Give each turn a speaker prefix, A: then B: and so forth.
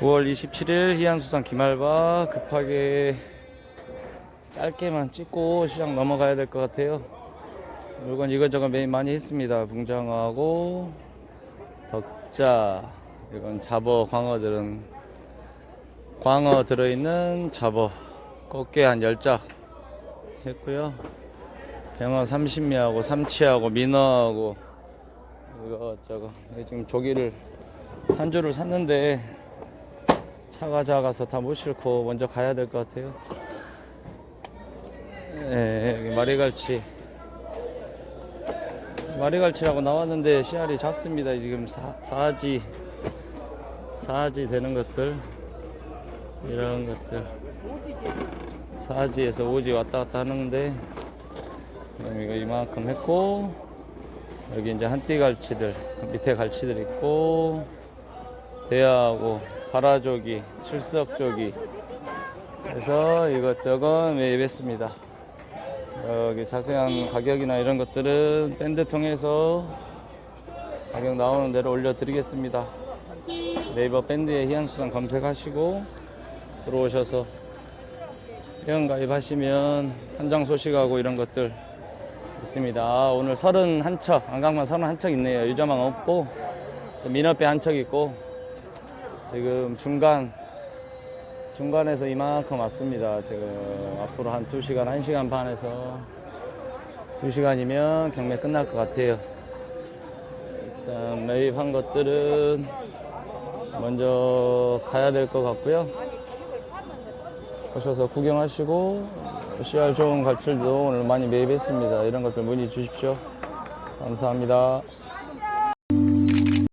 A: 6월 27일 희양수산 기말바 급하게 짧게만 찍고 시장 넘어가야 될 것 같아요. 물건 이것저것 많이 했습니다. 붕장어하고 덕자 이건 잡어 광어들은 광어 들어있는 잡어 꽃게 한 10짝 했고요. 병어 30미하고 삼치하고 민어하고 이게 지금 조기를 산주를 샀는데 차가 작아서 다 못 싣고 먼저 가야 될 것 같아요. 예, 여기 마리갈치. 마리갈치라고 나왔는데 씨알이 작습니다. 지금 사, 사지, 사지 되는 것들. 이런 것들. 사지에서 오지 왔다 갔다 하는데, 그럼 이거 이만큼 했고, 여기 이제 한띠 갈치들, 밑에 갈치들 있고, 대하고, 파라조기, 칠석조기, 그래서 이것저것 매입했습니다. 여기 자세한 가격이나 이런 것들은 밴드 통해서 가격 나오는 대로 올려드리겠습니다. 네이버 밴드에 희한수산 검색하시고 들어오셔서 회원 가입하시면 현장 소식하고 이런 것들 있습니다. 아, 오늘 31척, 안강만 31척 있네요. 유자망 없고, 민어배 한 척 있고, 지금 중간 중간에서 이만큼 왔습니다. 지금 앞으로 한 2시간, 1시간 반에서 2시간이면 경매 끝날 것 같아요. 일단 매입한 것들은 먼저 가야 될 것 같고요. 오셔서 구경하시고 씨알 좋은 갈출도 오늘 많이 매입했습니다. 이런 것들 문의 주십시오. 감사합니다.